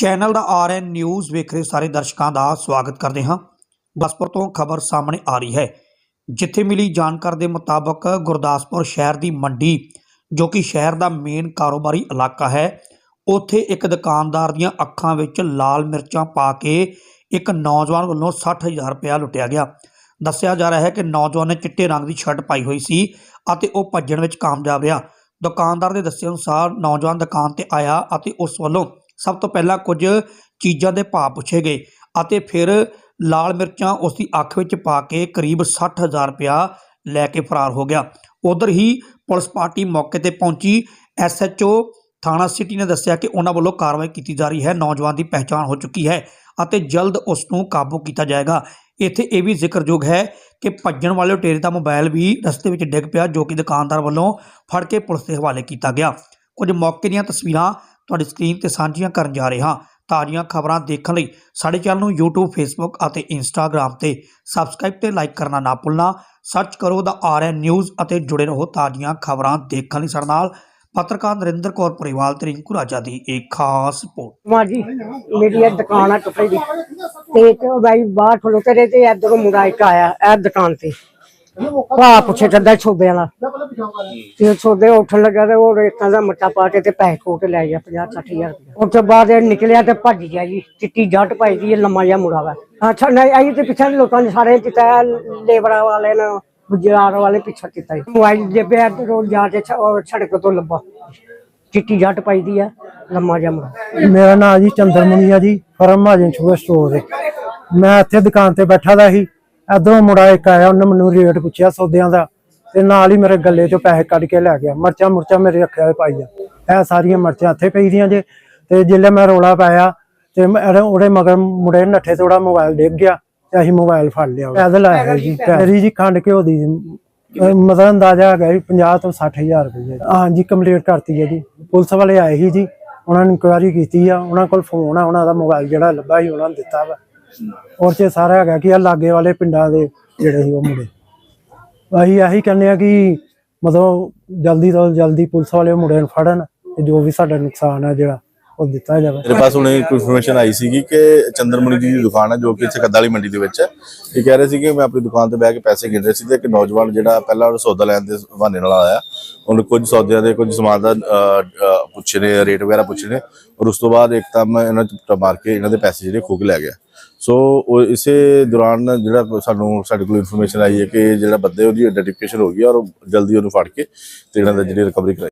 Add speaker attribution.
Speaker 1: Channel ਦਾ RN news ਵੇਖ ਰਹੇ ਸਾਰੇ ਦਰਸ਼ਕਾਂ ਦਾ ਸਵਾਗਤ ਕਰਦੇ ਹਾਂ। ਬਸਪੁਰ ਤੋਂ ਖਬਰ ਸਾਹਮਣੇ ਆ ਰਹੀ ਹੈ। ਜਿੱਥੇ ਮਿਲੀ ਜਾਣਕਾਰੀ ਦੇ ਮੁਤਾਬਕ ਗੁਰਦਾਸਪੁਰ ਸ਼ਹਿਰ ਦੀ ਮੰਡੀ, ਜੋ ਕਿ ਸ਼ਹਿਰ ਦਾ ਮੇਨ ਕਾਰੋਬਾਰੀ ਇਲਾਕਾ ਹੈ, ਉੱਥੇ ਇੱਕ ਦੁਕਾਨਦਾਰ ਦੀਆਂ ਅੱਖਾਂ ਵਿੱਚ ਲਾਲ ਮਿਰਚਾਂ ਪਾ ਕੇ ਇੱਕ ਨੌਜਵਾਨ ਵੱਲੋਂ 60000 ਰੁਪਇਆ ਲੁੱਟਿਆ ਗਿਆ। ਦੱਸਿਆ ਜਾ ਰਿਹਾ ਹੈ ਕਿ ਨੌਜਵਾਨ ਨੇ ਚਿੱਟੇ ਰੰਗ ਦੀ ਸ਼ਰਟ ਪਾਈ ਹੋਈ ਸੀ ਅਤੇ ਉਹ ਭੱਜਣ ਵਿੱਚ ਕਾਮਯਾਬ ਰਿਹਾ। ਦੁਕਾਨਦਾਰ ਦੇ ਦੱਸੇ ਅਨੁਸਾਰ ਨੌਜਵਾਨ ਦੁਕਾਨ ਤੇ ਆਇਆ ਅਤੇ ਉਸ ਵੱਲੋਂ ਸਭ ਤੋਂ ਪਹਿਲਾਂ ਕੁਝ ਚੀਜ਼ਾਂ ਦੇ ਭਾਅ ਪੁੱਛੇ ਗਏ ਅਤੇ ਫਿਰ ਲਾਲ ਮਿਰਚਾਂ ਉਸ ਦੀ ਅੱਖ ਵਿੱਚ ਪਾ ਕੇ ਕਰੀਬ 60000 ਰੁਪਇਆ ਲੈ ਕੇ ਫਰਾਰ ਹੋ ਗਿਆ। ਉਧਰ ਹੀ ਪੁਲਿਸ ਪਾਰਟੀ ਮੌਕੇ ਤੇ ਪਹੁੰਚੀ। ਐਸਐਚਓ ਥਾਣਾ ਸਿਟੀ ਨੇ ਦੱਸਿਆ ਕਿ ਉਹਨਾਂ ਵੱਲੋਂ ਕਾਰਵਾਈ ਕੀਤੀ ਜਾ ਰਹੀ ਹੈ। ਨੌਜਵਾਨ ਦੀ ਪਹਿਚਾਣ ਹੋ ਚੁੱਕੀ ਹੈ ਅਤੇ ਜਲਦ ਉਸ ਨੂੰ ਕਾਬੂ ਕੀਤਾ ਜਾਏਗਾ। ਇੱਥੇ ਇਹ ਵੀ ਜ਼ਿਕਰਯੋਗ ਹੈ ਕਿ ਭੱਜਣ ਵਾਲੇ ਲੁਟੇਰੇ ਦਾ ਮੋਬਾਈਲ ਵੀ ਰਸਤੇ ਵਿੱਚ ਡਿੱਗ ਪਿਆ, ਜੋ ਕਿ ਦੁਕਾਨਦਾਰ ਵੱਲੋਂ ਫੜ ਕੇ ਪੁਲਿਸ ਦੇ ਹਵਾਲੇ ਕੀਤਾ ਗਿਆ। ਕੁਝ ਮੌਕੇ ਦੀਆਂ ਤਸਵੀਰਾਂ ਤੁਹਾਡੀ ਸਕਰੀਨ ਤੇ ਸਾਂਝੀਆਂ ਕਰਨ ਜਾ ਰਹੇ ਹਾਂ। ਤਾਜ਼ੀਆਂ ਖਬਰਾਂ ਦੇਖਣ ਲਈ ਸਾਡੇ ਚੈਨਲ ਨੂੰ YouTube, Facebook ਅਤੇ Instagram ਤੇ ਸਬਸਕ੍ਰਾਈਬ ਤੇ ਲਾਈਕ ਕਰਨਾ ਨਾ ਭੁੱਲਣਾ। ਸਰਚ ਕਰੋ ਦਾ ਆਰਐਨ ਨਿਊਜ਼ ਅਤੇ ਜੁੜੇ ਰਹੋ ਤਾਜ਼ੀਆਂ ਖਬਰਾਂ ਦੇਖਣ ਲਈ ਸਾਡੇ ਨਾਲ। ਪੱਤਰਕਾਰ ਨਰਿੰਦਰ ਕੌਰ ਪਰਿਵਾਲ ਤੇ ਰਿੰਕੂ ਰਾਜਾ ਦੀ ਇੱਕ ਖਾਸ ਰਿਪੋਰਟ।
Speaker 2: ਮਾਂ ਜੀ, ਮੇਰੀ ਇਹ ਦੁਕਾਨ ਆ ਕੱਪੜੇ ਦੀ। ਤੇ ਤੇ ਬਾਈ ਬਾਹਰ ਖਲੋਤੇ ਰਹੇ ਤੇ, ਇਧਰੋਂ ਮੁੰਡਾ ਇੱਕ ਆਇਆ, ਇਹ ਦੁਕਾਨ ਤੇ। ਭਾ ਪੁੱਛੇ ਚੱਦਾ ਛੋਬੇ ਵਾਲਾ ਤੇ ਉਹ ਛੋਬੇ ਉੱਠਣ ਲੱਗਾ ਤੇ ਉਹ ਰੇਤਾਂ ਦਾ ਮੱਟਾ ਪਾ ਕੇ ਤੇ ਪੈਸੇ ਖੋ ਕੇ ਲੈ ਗਿਆ 50 60000 ਰੁਪਇਆ। ਉਸ ਤੋਂ ਬਾਅਦ ਇਹ ਨਿਕਲਿਆ ਤੇ ਭੱਜ ਗਿਆ ਜੀ, ਚਿੱਟੀ ਜੱਟ ਪਾਈ ਦੀ ਲੰਮਾ ਜਿਹਾ ਮੁੰਡਾ ਵਾ। ਅੱਛਾ, ਨਹੀਂ ਆਈ ਤੇ ਪਿੱਛੇ ਲੋਕਾਂ ਨੇ ਸਾਰੇ ਕੀਤਾ, ਲੇਬਰ ਵਾਲੇ ਨੇ, ਗੁਜਰਾਤ ਵਾਲੇ ਪਿੱਛੇ ਕੀਤਾ ਮੋਬਾਈਲ ਜੇ ਪਿਆ ਰੋਡ ਜਾ ਕੇ ਸੜਕ ਤੋਂ ਲੱਭਾ। ਚਿੱਟੀ ਜੱਟ ਪਾਈ ਦੀ ਆ ਲੰਮਾ ਜਿਹਾ ਮੁੰਡਾ।
Speaker 3: ਮੇਰਾ ਨਾਮ ਜੀ ਚੰਦਰ ਆ ਜੀ, ਫਰਮ ਮਹਾਜਨ ਸ਼ੂਗਰ ਸਟੋਰ ਹੈ ਮੈਂ ਇੱਥੇ ਦੁਕਾਨ ਤੇ ਬੈਠਾ ਦਾ ਸੀ। ਇਧਰੋਂ ਮੁੰਡਾ ਇੱਕ ਆਇਆ, ਉਹਨੇ ਮੈਨੂੰ ਰੇਟ ਪੁੱਛਿਆ ਸੌਦਿਆਂ ਦਾ। ਤੇ ਨਾਲ ਹੀ ਮੇਰੇ ਗੱਲੇ ਚੋਂ ਪੈਸੇ ਕੱਢ ਕੇ ਲੈ ਗਿਆ। ਮਰਚਾਂ ਮੁਰਚਾਂ ਮੇਰੇ ਰੱਖਿਆ ਹੋਏ ਪਾਈ ਆ। ਇਹ ਸਾਰੀਆਂ ਮਰਚਾਂ ਇੱਥੇ ਪਈ ਦੀਆਂ ਜੇ। ਤੇ ਜਿੱਲੇ ਮੈਂ ਰੋਲਾ ਪਾਇਆ ਤੇ ਉਹਦੇ ਮਗਰ ਮੁੰਡੇ ਨੱਠੇ ਥੋੜਾ ਮੋਬਾਈਲ ਡਿੱਗ ਗਿਆ ਤੇ ਅਸੀਂ ਮੋਬਾਈਲ ਫੜ ਲਿਆ ਪੈਦਲ ਆਇਆ ਜੀ ਮੇਰੀ ਜੀ ਖੰਡ ਘਿਓ ਦੀ ਮਤਲਬ ਅੰਦਾਜ਼ਾ ਹੈਗਾ ਵੀ 50 ਤੋਂ 60000 ਰੁਪਏ ਹਾਂਜੀ ਕੰਪਲੀਟ ਕਰਤੀ ਹੈ ਜੀ। ਪੁਲਿਸ ਵਾਲੇ ਆਏ ਸੀ ਜੀ ਉਹਨਾਂ ਨੇ ਇਨਕੁਆਇਰੀ ਕੀਤੀ ਆ। ਉਹਨਾਂ ਕੋਲ ਫੋਨ ਆ ਉਹਨਾਂ ਦਾ ਮੋਬਾਈਲ ਜਿਹੜਾ ਲੱਭਾ ਸੀ ਉਹਨਾਂ ਨੇ ਦਿੱਤਾ ਵਾ। ਔਰ ਚ ਸਾਰਾ ਹੈਗਾ ਕਿ ਆ ਲਾਗੇ ਵਾਲੇ ਪਿੰਡਾਂ ਦੇ ਜਿਹੜੇ ਸੀ ਉਹ ਮੁੰਡੇ। ਅਸੀਂ ਇਹੀ ਕਹਿੰਦੇ ਆ ਕਿ ਮਤਲਬ ਜਲਦੀ ਤੋਂ ਜਲਦੀ ਪੁਲਿਸ ਵਾਲੇ ਮੁੰਡੇ ਨੂੰ ਫੜਨ ਤੇ ਜੋ ਵੀ ਸਾਡਾ ਨੁਕਸਾਨ ਆ ਜਿਹੜਾ। ਉਹ ਦਿੱਤਾ ਜਾਵੇ।
Speaker 4: ਮੇਰੇ ਪਾਸ ਹੁਣੇ ਇੱਕ ਇਨਫੋਰਮੇਸ਼ਨ ਆਈ ਸੀਗੀ ਕਿ ਚੰਦਰਮਣੀ ਜੀ ਦੀ ਦੁਕਾਨ ਹੈ ਜੋ ਕਿ ਇੱਥੇ ਕੱਦਾਲੀ ਮੰਡੀ ਦੇ ਵਿੱਚ ਹੈ। ਇਹ ਕਹਿ ਰਹੇ ਸੀ ਕਿ ਮੈਂ ਆਪਣੀ ਦੁਕਾਨ ਤੇ ਬਹਿ ਕੇ ਪੈਸੇ ਗਿਣ ਰਿਹਾ ਸੀ ਤੇ ਇੱਕ ਨੌਜਵਾਨ ਜਿਹੜਾ ਪਹਿਲਾਂ ਸੌਦਾ ਲੈਣ ਦੇ ਬਹਾਨੇ ਨਾਲ ਆਇਆ। ਉਹਨੇ ਕੁਝ ਸੌਦਿਆਂ ਦੇ ਕੁਝ ਸਮਾਨ ਦਾ ਪੁੱਛੇ ਨੇ, ਰੇਟ ਵਗੈਰਾ ਪੁੱਛੇ ਨੇ। ਔਰ ਉਸ ਤੋਂ ਬਾਅਦ ਇੱਕਦਮ ਇਹਨਾਂ ਚੁੱਪਟਾ ਮਾਰ ਕੇ ਇਹਨਾਂ ਦੇ ਪੈਸੇ ਜਿਹੜੇ ਖੋਹ ਕੇ ਲੈ ਗਿਆ। ਸੋ ਉਹ ਇਸੇ ਦੌਰਾਨ ਜਿਹੜਾ ਸਾਨੂੰ ਸਾਡੇ ਕੋਲ ਇਨਫੋਰਮੇਸ਼ਨ ਆਈ ਹੈ ਕਿ ਜਿਹੜਾ ਬੰਦੇ ਉਹਦੀ ਆਈਡੈਂਟੀਫਿਕੇਸ਼ਨ ਹੋ ਗਈ ਔਰ ਜਲਦੀ ਉਹਨੂੰ ਫੜ ਕੇ ਤੇ ਇਹਨਾਂ ਦਾ ਜਿਹੜੀ ਰਿਕਵਰੀ ਕਰਾਈ।